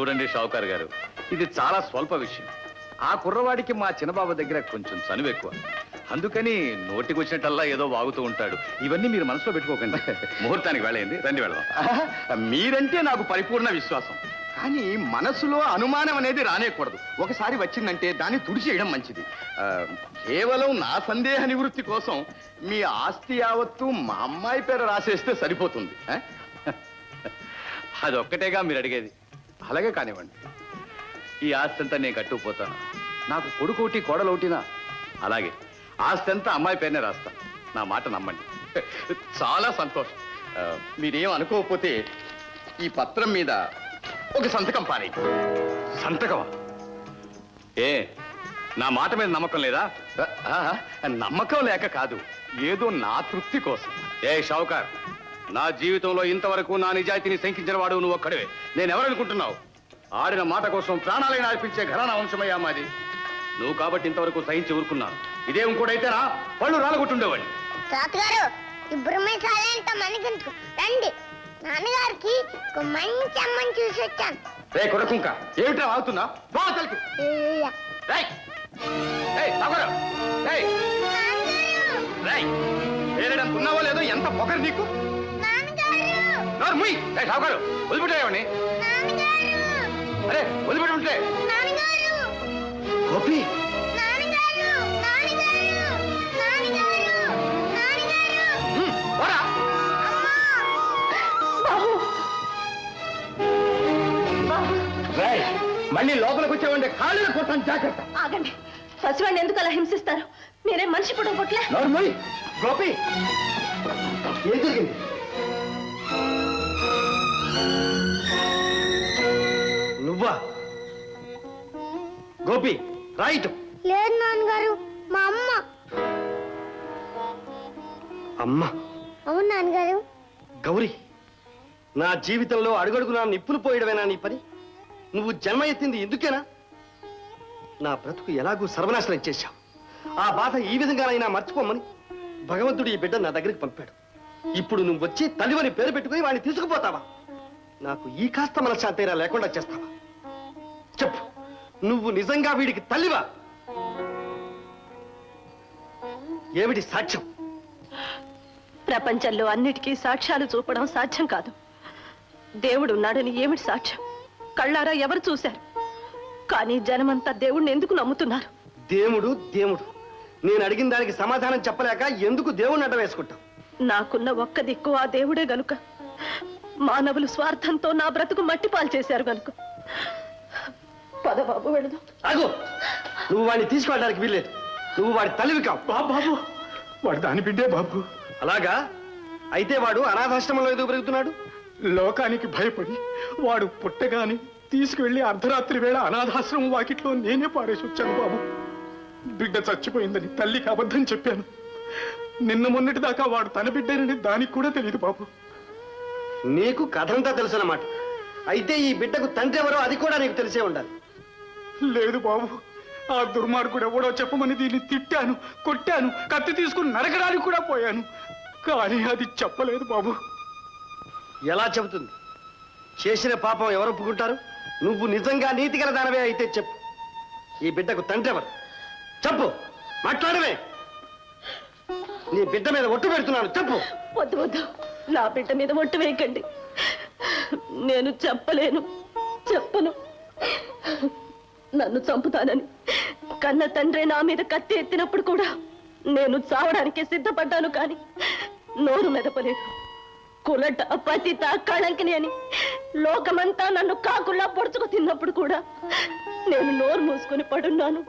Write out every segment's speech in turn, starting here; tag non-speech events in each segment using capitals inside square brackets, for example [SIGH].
చూడండి షావుకార్ గారు ఇది చాలా స్వల్ప విషయం. ఆ కుర్రవాడికి మా చిన్నబాబు దగ్గర కొంచెం చనువు ఎక్కువ. అందుకని నోటికి వచ్చినట్టల్లా ఏదో వాగుతూ ఉంటాడు. ఇవన్నీ మీరు మనసులో పెట్టుకోకండి. [LAUGHS] ముహూర్తానికి వెళ్ళండి రండి వెళదాం. మీరంటే నాకు పరిపూర్ణ విశ్వాసం. కానీ మనసులో అనుమానం అనేది రానేకూడదు. ఒకసారి వచ్చిందంటే దాన్ని తుడిచేయడం మంచిది. కేవలం నా సందేహ నివృత్తి కోసం మీ ఆస్తి యావత్తు మా అమ్మాయి పేరు రాసేస్తే సరిపోతుంది. ఆ? [LAUGHS] అది ఒక్కటేగా మీరు అడిగేది. అలాగే కానివ్వండి. ఈ ఆస్తి అంతా నేను కట్టుకుపోతాను. నాకు కొడుకు ఒకటి కోడలు ఒకటినా. అలాగే ఆస్తి అంతా అమ్మాయి పేరునే రాస్తాను నా మాట నమ్మండి. చాలా సంతోషం. ఆ, మీరేం అనుకోకపోతే ఈ పత్రం మీద ఒక సంతకం పారే సంతకమా? ఏ నా మాట మీద నమ్మకం లేదా? నమ్మకం లేక కాదు ఏదో నా తృప్తి కోసం. ఏ షావుకార్ నా జీవితంలో ఇంతవరకు నా నిజాయితీని శంకించిన వాడు నువ్వు ఒక్కడివే. నేను ఎవరనుకుంటున్నావు? ఆడిన మాట కోసం ప్రాణాలైనా అర్పించే ఘరాన వంశమయ్యా మాది. నువ్వు కాబట్టి ఇంతవరకు సహించి ఊరుకున్నాను. ఇదే ఇంకోటైతేనా? పళ్ళు తాతగారు ఈ బ్రహ్మచారి మనకెందుకు రండి. నాన్నగారికి ఒక మంచి అమ్మని చూసి వచ్చాను. రే కొడకుంక. ఏమిటా వాగుతున్నా బాతలకి ఇయ్య. రేయ్ రేయ్ తాగురా. రేయ్ నాన్నగారు! రేయ్ వేరేడంత ఉన్నావో లేదో ఎంత పొగరు నీకు? నాన్నగారు నోరు ముయ్ రేయ్ సావుకారు వదిలిపెట్టాయవని నాన్నగారు! అరే వదిలిపెట్టి ఉంటే. గోపి! మళ్ళీ లోపలికి వచ్చావంటే కాళ్ళు కొట్టాను జాగ్రత్త. ఆగండి. పసివాడిని ఎందుకు అలా హింసిస్తారు? మీరేం మనిషి కూడా కొట్లే గోపి! ఏం జరిగింది? నువ్వా? గోపి రైట్ లేదు నాన్నగారు మా అమ్మ. అమ్మా? అవును నాన్నగారు. గౌరీ నా జీవితంలో అడుగడుగునా నిప్పులు పోయడమేనా నీ పని? నువ్వు జన్మ ఎత్తింది ఎందుకేనా? నా బ్రతుకు ఎలాగూ సర్వనాశనం చేశావు. ఆ బాధ ఈ విధంగానైనా మర్చిపోమని భగవంతుడు ఈ బిడ్డ నా దగ్గరికి పంపాడు. ఇప్పుడు నువ్వు వచ్చి తల్లివని పేరు పెట్టుకుని వాడిని తీసుకుపోతావా? నాకు ఈ కాస్త మనశ్శాంతైనా లేకుండా చేస్తావా? చెప్పు. నువ్వు నిజంగా వీడికి తల్లివా? ఏమిటి సాక్ష్యం? ప్రపంచంలో అన్నిటికీ సాక్ష్యాలు చూపడం సాధ్యం కాదు. దేవుడు ఉన్నాడని ఏమిటి సాక్ష్యం? కళ్ళారా ఎవరు చూశారు? కానీ జనమంతా దేవుణ్ణి ఎందుకు నమ్ముతున్నారు? దేవుడు దేవుడు. నేను అడిగిన దానికి సమాధానం చెప్పలేక ఎందుకు దేవుణ్ణి అడ్డ వేసుకుంటాం నాకున్న ఒక్క దిక్కు ఆ దేవుడే గనుక. మానవులు స్వార్థంతో నా బ్రతుకు మట్టిపాలు చేశారు గనుక. పదబాబు వెళదాం. అగో నువ్వు వాడిని తీసుకెళ్ళడానికి వీల్లేదు. నువ్వు వాడి తల్లివి కావు. బాబు బాబు! వాడు దాని బిడ్డే బాబు. అలాగా? అయితే వాడు అనాథాశ్రమంలో ఎందుకు పెరుగుతున్నాడు లోకానికి భయపడి వాడు పుట్టగాని తీసుకువెళ్ళి అర్ధరాత్రి వేళ అనాథాశ్రమం వాకిట్లో నేనే పారేసి వచ్చాను బాబు. బిడ్డ చచ్చిపోయిందని తల్లికి అబద్ధం చెప్పాను. నిన్న మొన్నటి దాకా వాడు తన బిడ్డేనని దానికి కూడా తెలియదు బాబు. నీకు కథంతా తెలుసు అన్నమాట అయితే ఈ బిడ్డకు తండ్రి ఎవరో అది కూడా నీకు తెలిసే ఉండాలి. లేదు బాబు ఆ దుర్మార్గుడు ఎవడో చెప్పమని దీన్ని తిట్టాను కొట్టాను కత్తి తీసుకుని నరకడానికి కూడా పోయాను. కానీ అది చెప్పలేదు బాబు. ఎలా చెబుతుంది? చేసిన పాపం ఎవరు ఒప్పుకుంటారు? నువ్వు నిజంగా నీతి గల దానవే అయితే చెప్పు. ఈ బిడ్డకు తండ్రి ఎవరు? చెప్పు. మాట్లాడవే. నీ బిడ్డ మీద ఒట్టు పెడుతున్నాను. చెప్పు. వద్దు వద్దు. నా బిడ్డ మీద ఒట్టు వేయకండి. నేను చెప్పలేను చెప్పను. నన్ను చంపుతానని. కన్న తండ్రి నా మీద కత్తి ఎత్తినప్పుడు కూడా నేను చావడానికి సిద్ధపడ్డాను కానీ నోరు మెదపలేదు. కులట పతిత కళంకిని అని లోకమంతా నన్ను కాకుల్లా పొడుచుకు తిన్నప్పుడు కూడా నేను నోరు మూసుకొని పడున్నాను.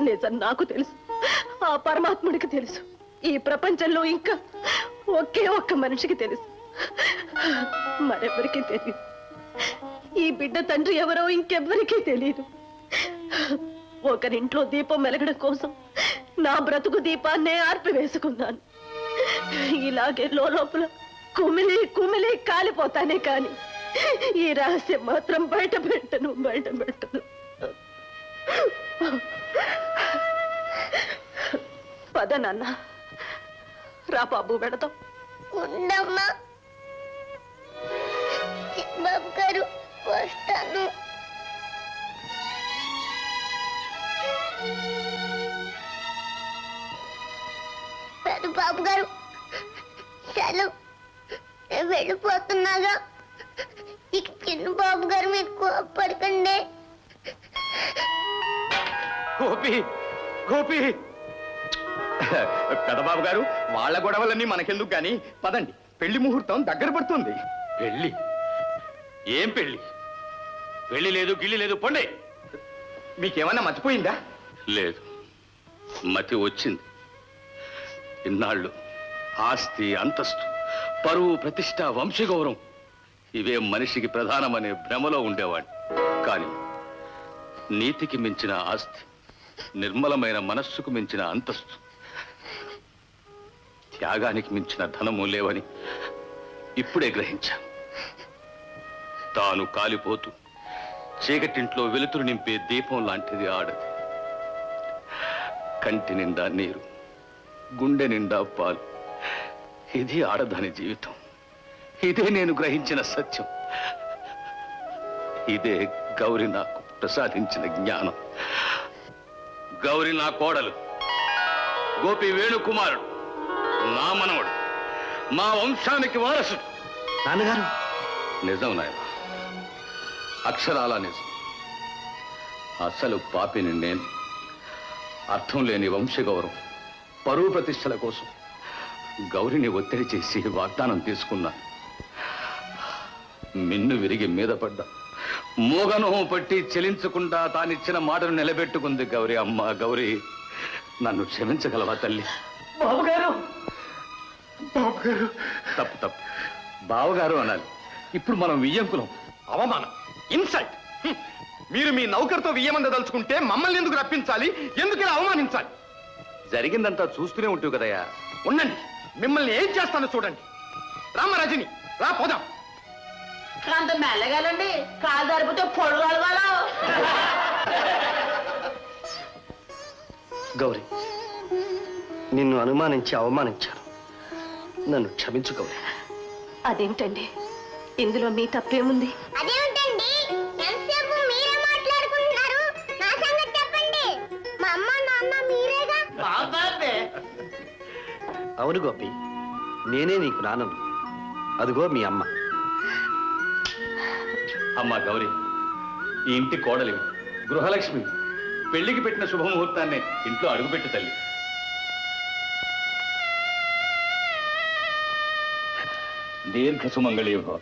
నిజం నాకు తెలుసు. ఆ పరమాత్ముడికి తెలుసు. ఈ ప్రపంచంలో ఇంకా ఒకే ఒక్క మనిషికి తెలుసు. మరెవరికి తెలియదు ఈ బిడ్డ తండ్రి ఎవరో ఇంకెవ్వరికీ తెలియదు ఒకరింట్లో దీపం వెలగడం కోసం నా బ్రతుకు దీపాన్నే ఆర్పివేసుకున్నాను. ఇలాగే లోపల కుమిలి కుమిలి కాలిపోతానే కాని ఈ రహస్యం మాత్రం బయట పెట్టను బయట పెట్టను. పద నాన్న. రా బాబు పెడతాం బాబు గారు వస్తాను. వెళ్ళిపోతున్నాగా. ఇక చిన్న బాబు గారు మీరు కోపడకండి. గోపి గోపి. పెదబాబు గారు వాళ్ళ గొడవలన్నీ మనకెందుకు గాని? పదండి. పెళ్ళి ముహూర్తం దగ్గర పడుతుంది. పెళ్ళి? ఏం పెళ్ళి? పెళ్ళి లేదు గిల్లి లేదు పొండే. మీకేమన్నా మర్చిపోయిందా లేదు. మతి వచ్చింది. ఇన్నాళ్ళు ఆస్తి అంతస్తు పరువు ప్రతిష్ట వంశగౌరవం ఇవే మనిషికి ప్రధానమనే భ్రమలో ఉండేవాడు కానీ నీతికి మించిన ఆస్తి నిర్మలమైన మనస్సుకు మించిన అంతస్తు త్యాగానికి మించిన ధనము లేవని ఇప్పుడే గ్రహించాను తాను కాలిపోతూ చీకటింట్లో వెలుతురు నింపే దీపం లాంటిది ఆడది. కంటి నిండా నీరు గుండె నిండా పాలు. ఇది ఆడదాని జీవితం. ఇదే నేను గ్రహించిన సత్యం. ఇదే గౌరి నాకు ప్రసాదించిన జ్ఞానం. గౌరి నా కోడలు గోపి వేణుకుమారుడు. నా మనవడు. మా వంశానికి వారసుడు. నాన్నగారు? నిజం నాయన. అక్షరాల నిజం. అసలు పాపిని నేను అర్థం లేని వంశగౌరవం పరువు ప్రతిష్టల కోసం గౌరిని ఒత్తిడి చేసి వాగ్దానం తీసుకున్నాను మిన్ను విరిగి మీద పడ్డా మూగనోహం పట్టి చెలించకుండా తానిచ్చిన మాటను నిలబెట్టుకుంది గౌరి అమ్మ. గౌరి నన్ను క్షమించగలవా తల్లి? బాబుగారు! తప్పు తప్పు. బావగారు అనాలి. ఇప్పుడు మనం వియ్యంకులం అవమానం. ఇన్సల్ట్. మీరు మీ నౌకర్తో వియ్యమందదలుచుకుంటే మమ్మల్ని ఎందుకు రప్పించాలి? ఎందుకు ఇలా అవమానించాలి? జరిగిందంతా చూస్తూనే ఉంటావు కదయ్యా. ఉండండి. మిమ్మల్ని ఏం చేస్తానో చూడండి. రామ రజని. రా పోదాం. అంత మెల్లగాలండి. కాలు జరిపితే పొడు కలగాల గౌరీ నిన్ను అనుమానించి అవమానించాను. నన్ను క్షమించు గౌరీ అదేంటండి ఇందులో మీ తప్పేముంది? అదేమిటండి? ఎంతసేపు మీరే మాట్లాడుకుంటున్నారు? నా సంగతి చెప్పండి. మా అమ్మ నాన్న మీరేగా? అవును గోపి నేనే నీకు నాన్నను. అదిగో మీ అమ్మ. అమ్మా గౌరీ ఈ ఇంటి కోడలి గృహలక్ష్మి. పెళ్ళికి పెట్టిన శుభముహూర్తాన్ని ఇంట్లో అడుగుపెట్టు తల్లి. दीर्घ सुमंगली हो